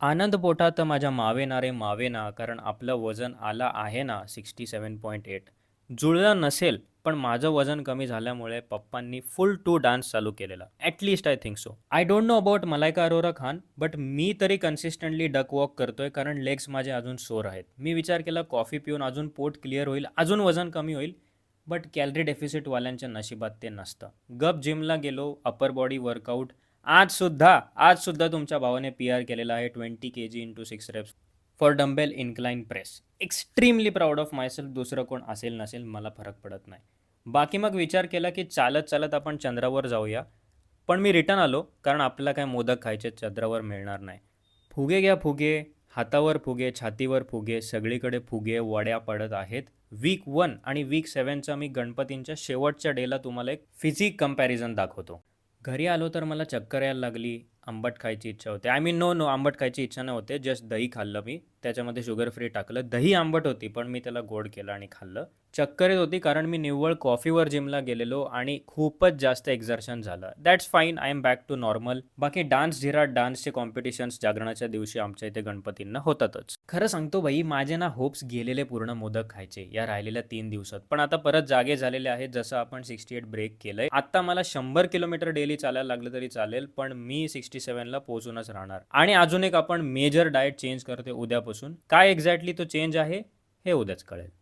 आनंद पोटात माझ्या मावेना रे मावेना कारण आपलं वजन आलं आहे ना सिक्स्टी सेवन पॉईंट एट जुळलं नसेल पण माझं वजन कमी झाल्यामुळे पप्पांनी फुल टू डान्स चालू केलेला. At least I think so I don't know about Malaika Arora Khan but मी तरी कन्सिस्टंटली डक वॉक करतोय कारण लेग्स माझे अजून सोर आहेत. मी विचार केला कॉफी पिऊन अजून पोट क्लिअर होईल अजून वजन कमी होईल बट कॅलरी डेफिसिटवाल्यांच्या नशिबात ते नसतं. गप जिमला गेलो अपर बॉडी वर्कआउट आज सुद्धा आज सुद्धा तुमच्या भावाने पी आर केलेला आहे twenty K G into six reps for dumbbell incline press extremely proud of myself दुसरं कोण असेल नसेल मला फरक पडत नाही. बाकी मग विचार केला की चालत चालत आपण चंद्रावर जाऊया. पण मी रिटर्न आलो कारण आपल्याला काय मोदक खायचे चंद्रावर मिळणार नाही. फुगे घ्या फुगे हातावर फुगे छातीवर फुगे सगळीकडे फुगे वड्या पडत आहेत. वीक वन आणि वीक सेवनचा मी गणपतींच्या शेवटच्या डेला तुम्हाला एक फिजिक कंपॅरिझन दाखवतो. घरी आलो तर मला चक्कर यायला लागली आंबट खायची इच्छा होते. आय मीन नो नो आंबट खायची इच्छा नव्हते जस्ट दही खाल्लं मी. त्याच्यामध्ये शुगर फ्री टाकलं. दही आंबट होती पण मी त्याला गोड केलं आणि खाल्लं. चक्कर येत होती कारण मी निव्वळ कॉफीवर जिमला गेलेलो आणि खूपच जास्त एक्झर्शन झालं. That's fine I am back to normal बाकी डान्स झिरा डान्सचे कॉम्पिटिशन्स जागरणाच्या दिवशी आमच्या इथे गणपतींना होतातच. खरं सांगतो बाई माझे ना होप्स गेलेले पूर्ण मोदक खायचे या राहिलेल्या तीन दिवसात. पण आता परत जागे झालेले आहेत जसं आपण सिक्स्टी एट ब्रेक केलंय. आता मला शंभर किलोमीटर डेली चालायला लागलं तरी चालेल पण मी सिक्स्टी सेव्हनला पोहोचूनच राहणार. आणि अजून एक आपण मेजर डाएट चेंज करते उद्यापासून. काय एक्झॅक्टली तो चेंज आहे? हे उद्याच कळेल.